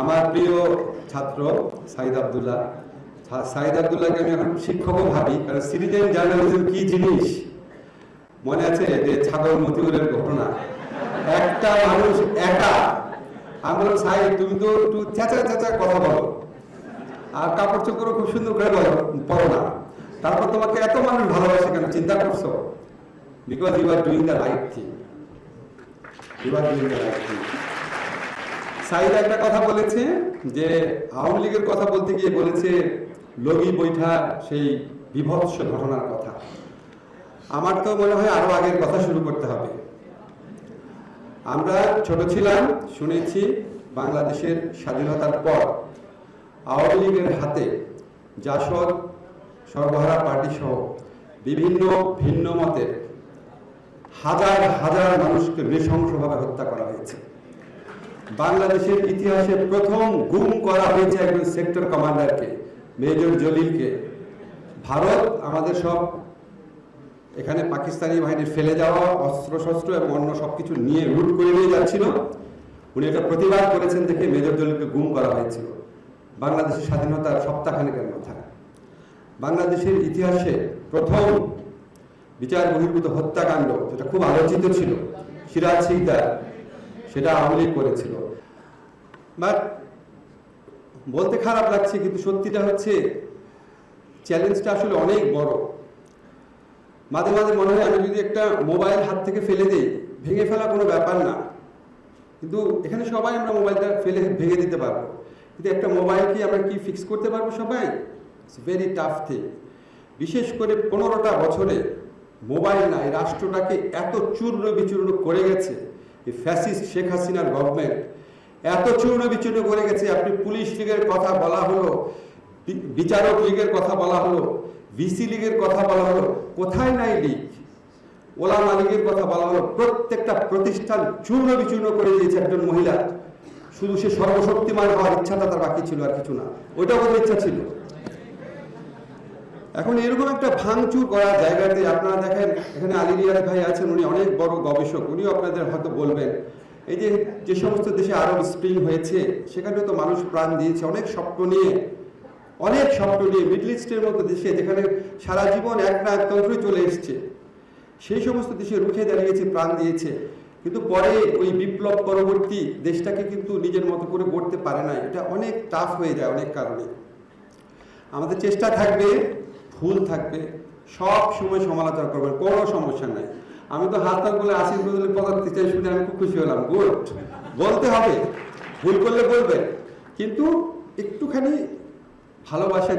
আমার প্রিয় ছাত্র সাইদ আবদুল্লাহ। সাইদ আবদুল্লাহকে আমি এখন শিক্ষকও ভাবি, কারণ সিটিজেন জার্নালিজম কি জিনিস। মনে আছে যে ছাগল মতিউরের ঘটনা? একটা মানুষ একা। আমি বললাম, সাইদ, তুমি তো একটু চেঁচা চেঁচা কথা বলো। আর কাপড় চোপড়ও খুব সুন্দর করে বলো পড়ো না। তারপর তোমাকে এত মানুষ ভালোবাসে কেন? চিন্তা করছ? Because you are doing the right thing you are doing the right thing Saeed একটা কথা বলেছে যে আওয়ামী লীগের কথা বলতে গিয়ে বলেছে, লগি বৈঠা সেই বিভৎস ঘটনার কথা। আমার তো মনে হয় আরও আগের কথা শুরু করতে হবে। আমরা ছোট ছিলাম, শুনেছি বাংলাদেশের স্বাধীনতার পর আওয়ামী লীগের হাতে জাসদ সর্বহারা পার্টি সহ বিভিন্ন ভিন্ন মতের হাজার হাজার মানুষকে নৃশংসভাবে হত্যা করা হয়েছে। বাংলাদেশের ইতিহাসে প্রথম গুম করা হয়েছে একজন সেক্টর কমান্ডারকে, মেজর জলিলকে। ভারত, আমাদের সব, এখানে পাকিস্তানি বাহিনীর ফেলে যাওয়া অস্ত্র শস্ত্র এবং অন্য সবকিছু নিয়ে লুট করে নিয়ে যাচ্ছিল। উনি এটা প্রতিবাদ করেছেন দেখে মেজর জলিলকে গুম করা হয়েছিল। বাংলাদেশের স্বাধীনতার সপ্তাহখানেকের মাথায়। বাংলাদেশের ইতিহাসে প্রথম বিচার বহির্ভূত হত্যাকাণ্ড, যেটা খুব আলোচিত ছিল, সিরাজ সিকদার সেটা আওয়ামী করেছিল। বাট বলতে খারাপ লাগছে, কিন্তু সত্যিটা হচ্ছে চ্যালেঞ্জটা আসলে অনেক বড়। মাঝে মাঝে মনে হয় আমি যদি একটা মোবাইল হাত থেকে ফেলে দিই, ভেঙে ফেলা কোনো ব্যাপার না। কিন্তু এখানে সবাই আমরা মোবাইলটা ফেলে, ভেঙে দিতে পারব। কিন্তু একটা মোবাইল কি আমরা কি ফিক্স করতে পারব সবাই? ইটস ভেরি টাফ থিং বিশেষ করে পনেরোটা বছরে মোবাইল না এই রাষ্ট্রটাকে এত চূর্ণ বিচূর্ণ করে গেছে। ফ্যাসিস্ট শেখ হাসিনার গভর্নমেন্ট এত চূর্ণ বিচূর্ণ করে গেছে, আপনি পুলিশ লীগের কথা বলা হলো বিচারক লীগের কথা বলা হলো, ভিসি লীগের কথা বলা হলো, কোথায় নাই লীগ? ওলামা লীগের কথা বলা হলো, প্রত্যেকটা প্রতিষ্ঠান চূর্ণ বিচূর্ণ করে দিয়েছে একজন মহিলা। শুধু সে সর্বশক্তিমান হওয়ার ইচ্ছাটা তার বাকি ছিল আর কিছু না। ওইটাও ওদের ইচ্ছা ছিল। এখন এরকম একটা ভাঙচুর করার জায়গাতে আপনারা দেখেন, এখানে আলী রিয়াজ ভাই আছেন, উনি অনেক বড় গবেষক, উনিও আপনাদের হয়তো বলবেন। এই যে যে সমস্ত দেশে আরব স্প্রিং হয়েছে সেখানে তো মানুষ প্রাণ দিয়েছে, অনেক স্বপ্ন নিয়ে, অনেক স্বপ্ন নিয়ে মিডল ইস্টের মতো দেশে, যেখানে সারা জীবন এক নায়কতন্ত্রই চলে এসছে, সেই সমস্ত দেশে রুখে দাঁড়িয়েছে, প্রাণ দিয়েছে। কিন্তু পরে ওই বিপ্লব পরবর্তী দেশটাকে কিন্তু নিজের মতো করে গড়তে পারে না, এটা অনেক টাফ হয়ে যায় অনেক কারণে। আমাদের চেষ্টা থাকবে ভুল থাকবে, সব সময় সমালোচনা করবেন কোনো সমস্যা নাই। আমি তো হাত হাত বলে আশিস বদলে পদার্থ চাই শুনে আমি খুব খুশি হলাম। গুড বলতে হবে, ভুল করলে বলবে। কিন্তু একটুখানি ভালোবাসা